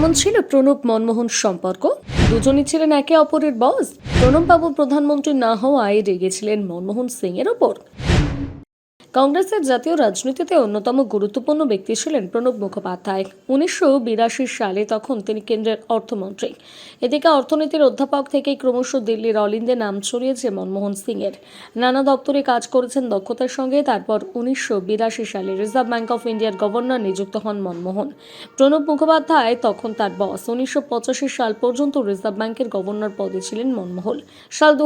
কেমন ছিল প্রণব মনমোহন সম্পর্ক। দুজনই ছিলেন একে অপরের বস প্রণববাবু প্রধানমন্ত্রী না হওয়ায় রেগেছিলেন মনমোহন সিং এর ওপর। কংগ্রেসের জাতীয় রাজনীতিতে অন্যতম গুরুত্বপূর্ণ ব্যক্তি ছিলেন প্রণব মুখোপাধ্যায়। উনিশশো বিরাশি সালে তখন তিনি কেন্দ্রের অর্থমন্ত্রী। এদিকে অর্থনীতির অধ্যাপক থেকেই ক্রমশ দিল্লির অলিন্দে নাম ছড়িয়েছে মনমোহন সিং এর নানা দপ্তরে কাজ করেছেন দক্ষতার সঙ্গে, তারপর উনিশশো বিরাশি সালে রিজার্ভ ব্যাংক অফ ইন্ডিয়ার গভর্নর নিযুক্ত হন মনমোহন। প্রণব মুখোপাধ্যায় তখন তার বস। উনিশশো পঁচাশি সাল পর্যন্ত রিজার্ভ ব্যাংকের গভর্নর পদে ছিলেন মনমোহন। সাল দু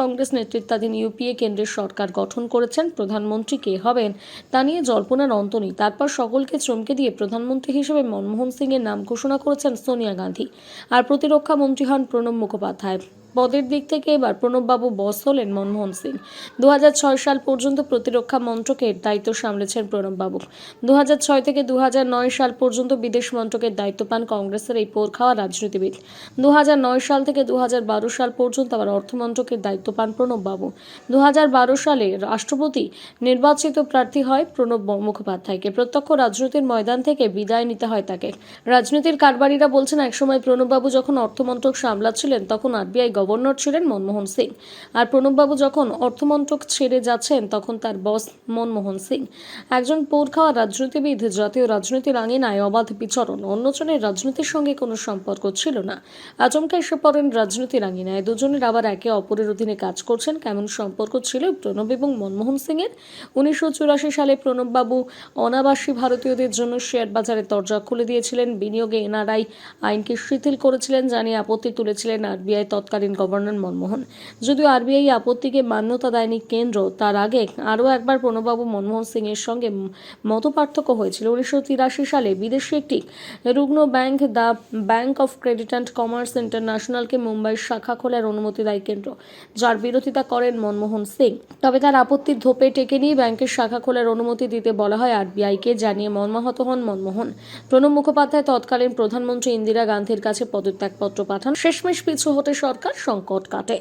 কংগ্রেস নেতৃত্বাধীন ইউপিএ কেন্দ্রের সরকার গঠন করেছেন প্রধানমন্ত্রী কে হবেন, তা নিয়ে জল্পনার অন্ত নেই। তারপর সকলকে চমকে দিয়ে প্রধানমন্ত্রী হিসেবে মনমোহন সিং এর নাম ঘোষণা করেছেন সোনিয়া গান্ধী। আর প্রতিরক্ষা মন্ত্রী হন প্রণব মুখোপাধ্যায়। পদের দিক থেকে এবার প্রণববাবু বস হলেন মনমোহন সিং। দু হাজার ছয় সাল পর্যন্ত প্রতিরক্ষা মন্ত্রকের দায়িত্ব সামলেছেন প্রণববাবু। দু ছয় থেকে দু হাজার নয় সাল পর্যন্ত বিদেশ মন্ত্রকের দায়িত্ব পান কংগ্রেসের এই পোর খাওয়া রাজনীতিবিদ। দু হাজার নয় সাল থেকে দুহাজার বারো সাল পর্যন্ত আবার অর্থমন্ত্রকের দায়িত্ব পান প্রণববাবু। দু হাজার বারো সালে রাষ্ট্রপতি নির্বাচিত প্রার্থী হয় প্রণব মুখোপাধ্যায়কে। প্রত্যক্ষ রাজনীতির ময়দান থেকে বিদায় নিতে হয় তাকে। রাজনীতির কারবারিরা বলছেন, একসময় প্রণববাবু যখন অর্থমন্ত্রক সামলাচ্ছিলেন, তখন আরবিআই গভর্নর ছিলেন মনমোহন সিং। আর প্রণববাবু যখন অর্থমন্ত্রক ছেড়ে যাচ্ছেন, তখন তার বস মনমোহন সিং। একজন পোর খাওয়া রাজনীতিবিদ, জাতীয় রাজনীতির আঙিনায় অবাধ বিচরণ। অন্যজনের রাজনীতির সঙ্গে কোনো সম্পর্ক ছিল না। আচমকা এসে পড়েন রাজনীতির আঙিনায়। দুজনের আবার একে অপরের অধীনে কাজ করছেন। কেমন সম্পর্ক ছিল প্রণব এবং মনমোহন সিং এর উনিশশো চুরাশি সালে প্রণববাবু অনাবাসী ভারতীয়দের জন্য শেয়ার বাজারে দরজা খুলে দিয়েছিলেন। বিনিয়োগে এনআরআই আইনকে শিথিল করেছিলেন, জানিয়ে আপত্তি তুলেছিলেন। আরবিআই তৎকালীন গভর্নর মনমোহন। যদিও আরবিআই আপত্তিকে মান্যতা দেয়নি কেন্দ্র, তার আগে আরও একবার প্রণববাবু মনমোহন সিং এর সঙ্গে মত পার্থক্য হয়েছিল। উনিশশো তিরাশি সালে বিদেশি একটি রুগ্ন bank the bank of credit and commerce ইন্টারন্যাশনালকে মুম্বাইয়ের শাখা খোলার অনুমতি দেয় কেন্দ্র, যার বিরোধিতা করেন মনমোহন সিং। তবে তার আপত্তির ধোপে টেকে নিয়ে ব্যাংকের শাখা খোলার অনুমতি দিতে বলা হয় আরবিআইকে, জানিয়ে মর্মাহত হন মনমোহন। প্রণব মুখোপাধ্যায় তৎকালীন প্রধানমন্ত্রী ইন্দিরা গান্ধীর কাছে পদত্যাগপত্র পাঠান। শেষমেশ পিছু হতে সরকার। সংকট কাটে।